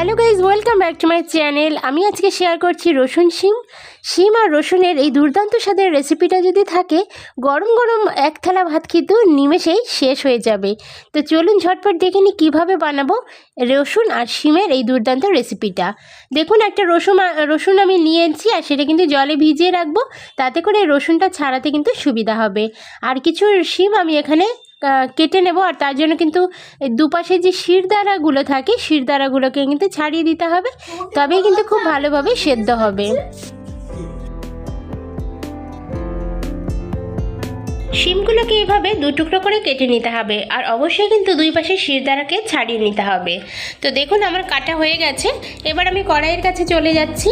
Hello guys welcome back to my channel. আমি আজকে share করছি রসুন শিম। শিম আর রসুনের এই দুর্দান্ত স্বাদের রেসিপিটা যদি থাকে, গরম গরম এক থালা ভাত কিন্তু নিমেষেই শেষ হয়ে যাবে। তো চলুন ঝটপট দেখে নিই কীভাবে বানাবো রসুন আর শিমের এই দুর্দান্ত রেসিপিটা। দেখুন, একটা রসুন রসুন আমি নিয়েছি আর সেটা কিন্তু জলে ভিজিয়ে রাখব। তাতে করে রসুনটা ছাড়াতে কিন্তু সুবিধা হবে। আর কিছু শিম আমি এখানে কেটে নেব আর তার জন্য কিন্তু দুপাশে যে শিরদাঁড়াগুলো থাকে, শিরদাঁড়াগুলোকে কিন্তু ছাড়িয়ে দিতে হবে। তবেই কিন্তু খুব ভালোভাবে সেদ্ধ হবে। শিমগুলোকে এইভাবে দু টুকরো করে কেটে নিতে হবে আর অবশ্যই কিন্তু দুই পাশে শিরদাঁড়াকে ছাড়িয়ে নিতে হবে। তো দেখুন আমার কাটা হয়ে গেছে, এবার আমি কড়াইয়ের কাছে চলে যাচ্ছি।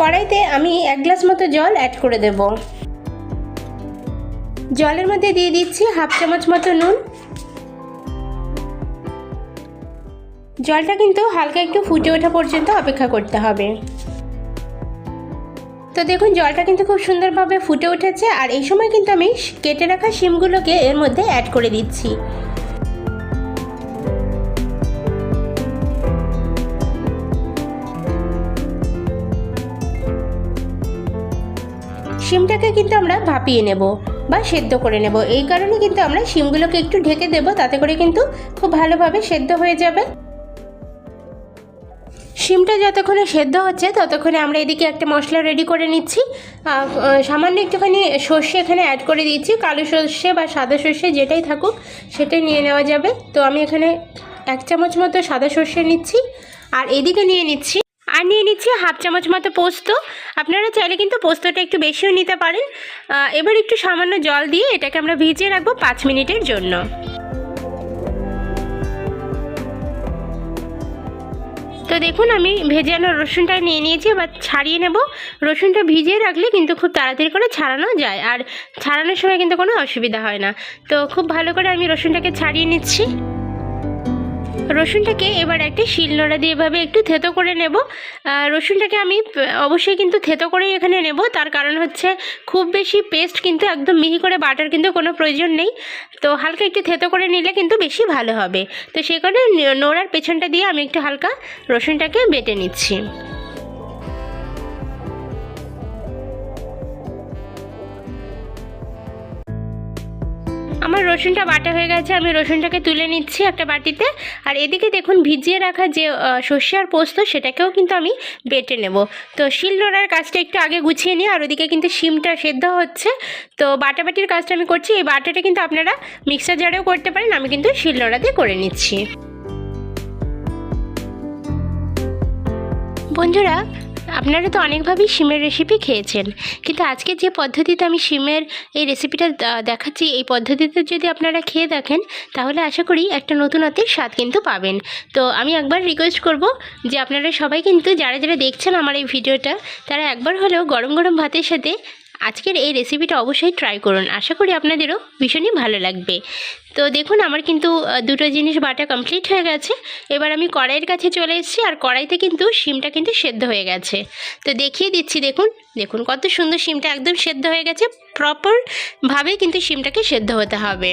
কড়াইতে আমি এক গ্লাস মতো জল অ্যাড করে দেব। জলের মধ্যে দিয়ে দিচ্ছি হাফ চামচ মতো নুন। জলটা কিন্তু হালকা একটু ফুটে ওঠা পর্যন্ত অপেক্ষা করতে হবে। তো দেখুন, জলটা কিন্তু খুব সুন্দরভাবে ফুটে উঠেছে আর এই সময় কিন্তু আমি কেটে রাখা শিমগুলোকে এর মধ্যে অ্যাড করে দিচ্ছি। শিমটাকে কিন্তু আমরা ভাপিয়ে নেব। বা সেদ্ধ করে নেব। এই কারণে কিন্তু আমরা শিমগুলোকে একটু ঢেকে দেব, তাতে করে কিন্তু খুব ভালোভাবে সেদ্ধ হয়ে যাবে। শিমটা যতক্ষণে সেদ্ধ হচ্ছে, ততক্ষণে আমরা এদিকে একটা মশলা রেডি করে নিচ্ছি। সামান্য একটুখানি সর্ষে এখানে অ্যাড করে দিচ্ছি কালো সর্ষে বা সাদা সর্ষে যেটাই থাকুক, সেটাই নিয়ে নেওয়া যাবে। তো আমি এখানে এক চামচ মতো সাদা সর্ষে নিচ্ছি। আর এদিকে নিয়ে নিচ্ছি আর নিয়ে নিচ্ছি হাফ চামচ মতো পোস্ত। আপনারা চাইলে কিন্তু পোস্তটা একটু বেশিও নিতে পারেন। এবার একটু সামান্য জল দিয়ে এটাকে আমরা ভিজিয়ে রাখব পাঁচ মিনিটের জন্য। তো দেখুন, আমি ভেজে ভেজানো রসুনটা নিয়ে নিয়েছি, এবার ছাড়িয়ে নেব। রসুনটা ভিজিয়ে রাখলে কিন্তু খুব তাড়াতাড়ি করে ছাড়ানো যায়, আর ছাড়ানোর সময় কিন্তু কোনো অসুবিধা হয় না। তো খুব ভালো করে আমি রসুনটাকে ছাড়িয়ে নিচ্ছি। রসুনটাকে এবার একটা শিলনোড়া দিয়ে এভাবে একটু থেতো করে নেব। রসুনটাকে আমি অবশ্যই কিন্তু থেতো করেই এখানে নেব। তার কারণ হচ্ছে খুব বেশি পেস্ট কিন্তু একদম মিহি করে বাটার কিন্তু কোনো প্রয়োজন নেই। তো হালকা একটু থেতো করে নিলে কিন্তু বেশি ভালো হবে। তো সেই কারণে নোড়ার পেছনটা দিয়ে আমি একটু হালকা রসুনটাকে বেটে নিচ্ছি। রসুনটা বাটা হয়ে গেছে, আমি রসুনটাকে তুলে নিচ্ছি একটা বাটিতে। আর এদিকে দেখুন, ভিজিয়ে রাখা যে সর্ষে আর পোস্ত, সেটাকেও কিন্তু আমি বেটে নেব। তো শিল নোড়ার কাজটা একটু আগে গুছিয়ে নিই আর ওদিকে কিন্তু শিমটা সেদ্ধ হচ্ছে। তো বাটাবাটির কাজটা আমি করছি, এই বাটাটা কিন্তু আপনারা মিক্সার জারেও করতে পারেন, আমি কিন্তু শিল নোড়াতে করে নিচ্ছি। বন্ধুরা আপনারা তো অনেকভাবেই শিমের রেসিপি খেয়েছেন। কিন্তু আজকে যে পদ্ধতিতে আমি শিমের এই রেসিপিটা দেখাচ্ছি, এই পদ্ধতিতে যদি আপনারা খেয়ে দেখেন, তাহলে আশা করি একটা নতুনত্বের স্বাদ কিন্তু পাবেন। তো আমি একবার রিকোয়েস্ট করব যে আপনারা সবাই কিন্তু, যারা যারা দেখছেন আমার এই ভিডিওটা, তারা একবার হলেও গরম গরম ভাতের সাথে আজকের এই রেসিপিটা অবশ্যই ট্রাই করুন। আশা করি আপনাদেরও ভীষণই ভালো লাগবে। তো দেখুন, আমার কিন্তু দুটো জিনিস বাটা কমপ্লিট হয়ে গেছে। এবার আমি কড়াইয়ের কাছে চলে এসেছি আর কড়াইতে কিন্তু শিমটা কিন্তু সেদ্ধ হয়ে গেছে। তো দেখিয়ে দিচ্ছি, দেখুন দেখুন কত সুন্দর শিমটা একদম সেদ্ধ হয়ে গেছে। প্রপারভাবে কিন্তু শিমটাকে সেদ্ধ হতে হবে।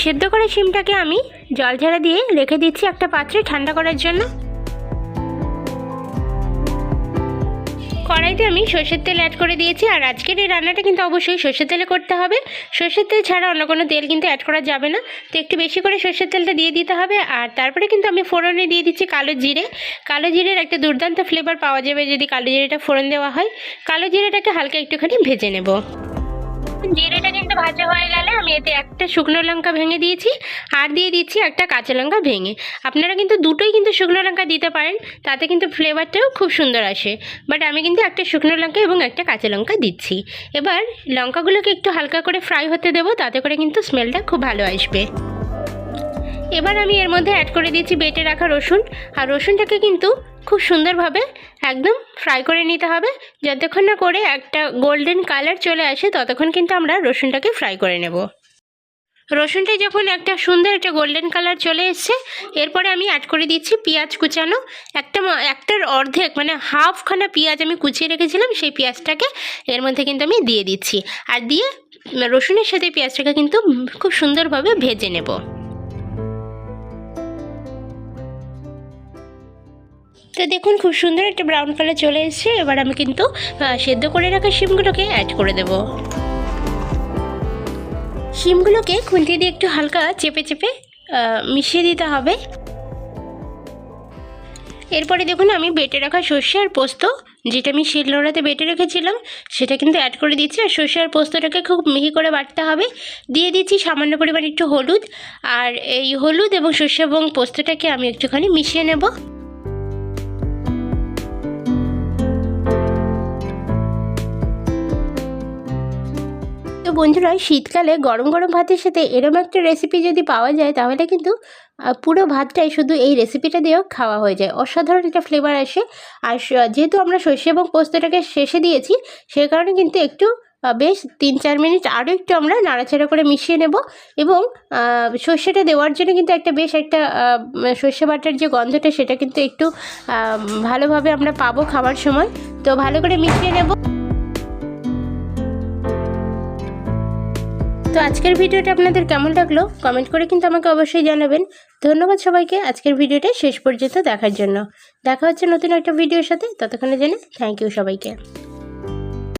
সেদ্ধ করে শিমটাকে আমি জল ঝাড়া দিয়ে রেখে দিচ্ছি একটা পাত্রে ঠান্ডা করার জন্য। কড়াইতে আমি সর্ষের তেল অ্যাড করে দিয়েছি। আর আজকের এই রান্নাটা কিন্তু অবশ্যই সর্ষের তেলে করতে হবে। সর্ষের তেল ছাড়া অন্য কোনো তেল কিন্তু অ্যাড করা যাবে না। তো একটু বেশি করে সর্ষের তেলটা দিয়ে দিতে হবে। আর তারপরে কিন্তু আমি ফোড়নে দিয়ে দিচ্ছি কালো জিরে। কালো জিরের একটা দুর্দান্ত ফ্লেভার পাওয়া যাবে যদি কালো জিরেটা ফোড়ন দেওয়া হয়। কালো জিরেটাকে হালকা একটুখানি ভেজে নেব। জিরেটা কিন্তু ভাজা হয়ে গেলে আমি এতে একটা শুকনো লঙ্কা ভেঙে দিয়েছি। আর দিয়ে দিচ্ছি একটা কাঁচা লঙ্কা ভেঙে। আপনারা কিন্তু দুটোই কিন্তু শুকনো লঙ্কা দিতে পারেন, তাতে কিন্তু ফ্লেভারটাও খুব সুন্দর আসে। বাট আমি কিন্তু একটা শুকনো লঙ্কা এবং একটা কাঁচা লঙ্কা দিচ্ছি। এবার লঙ্কাগুলোকে একটু হালকা করে ফ্রাই হতে দেবো, তাতে করে কিন্তু স্মেলটা খুব ভালো আসবে। এবার আমি এর মধ্যে অ্যাড করে দিচ্ছি বেটে রাখা রসুন। আর রসুনটাকে কিন্তু খুব সুন্দরভাবে একদম ফ্রাই করে নিতে হবে। যতক্ষণ না করে একটা গোল্ডেন কালার চলে আসে, ততক্ষণ কিন্তু আমরা রসুনটাকে ফ্রাই করে নেব। রসুনটা যখন একটা সুন্দর একটা গোল্ডেন কালার চলে এসছে, এরপরে আমি অ্যাড করে দিচ্ছি পেঁয়াজ কুচানো। একটা একটার অর্ধেক মানে হাফখানা পেঁয়াজ আমি কুচিয়ে রেখেছিলাম, সেই পেঁয়াজটাকে এর মধ্যে কিন্তু আমি দিয়ে দিচ্ছি। আর দিয়ে রসুনের সাথে পেঁয়াজটাকে কিন্তু খুব সুন্দরভাবে ভেজে নেব। তো দেখুন, খুব সুন্দর একটা ব্রাউন কালার চলে এসেছে। এবার আমি কিন্তু সেদ্ধ করে রাখা শিমগুলোকে অ্যাড করে দেব। শিমগুলোকে খুন্তি দিয়ে একটু হালকা চেপে চেপে মিশিয়ে দিতে হবে। এরপরে দেখুন, আমি বেটে রাখা সর্ষে আর পোস্ত, যেটা আমি শিলনোড়াতে বেটে রেখেছিলাম, সেটা কিন্তু অ্যাড করে দিচ্ছি। আর সর্ষে আর পোস্তটাকে খুব মিহি করে বাটতে হবে। দিয়ে দিচ্ছি সামান্য পরিমাণ একটু হলুদ। আর এই হলুদ এবং সর্ষে এবং পোস্তটাকে আমি একটুখানি মিশিয়ে নেব। বন্ধুরা, শীতকালে গরম গরম ভাতের সাথে এরম একটা রেসিপি যদি পাওয়া যায়, তাহলে কিন্তু পুরো ভাতটাই শুধু এই রেসিপিটা দিয়েও খাওয়া হয়ে যায়। অসাধারণ একটা ফ্লেভার আসে। আর যেহেতু আমরা সর্ষে এবং পোস্তটাকে শেষে দিয়েছি, সে কারণে কিন্তু একটু বেশ তিন চার মিনিট আরও একটু আমরা নাড়াচাড়া করে মিশিয়ে নেব। এবং সর্ষেটা দেওয়ার জন্য কিন্তু একটা বেশ একটা সর্ষে বাটার যে গন্ধটা, সেটা কিন্তু একটু ভালোভাবে আমরা পাবো খাবার সময়। তো ভালো করে মিশিয়ে নেব। তো আজকের ভিডিওটা আপনাদের কেমন লাগল? কমেন্ট করে কিন্তু আমাকে অবশ্যই জানাবেন। ধন্যবাদ সবাইকে আজকের ভিডিওটা শেষ পর্যন্ত দেখার জন্য। দেখা হচ্ছে নতুন একটা ভিডিওর সাথে। ততক্ষণে জেনে থ্যাংক ইউ সবাইকে।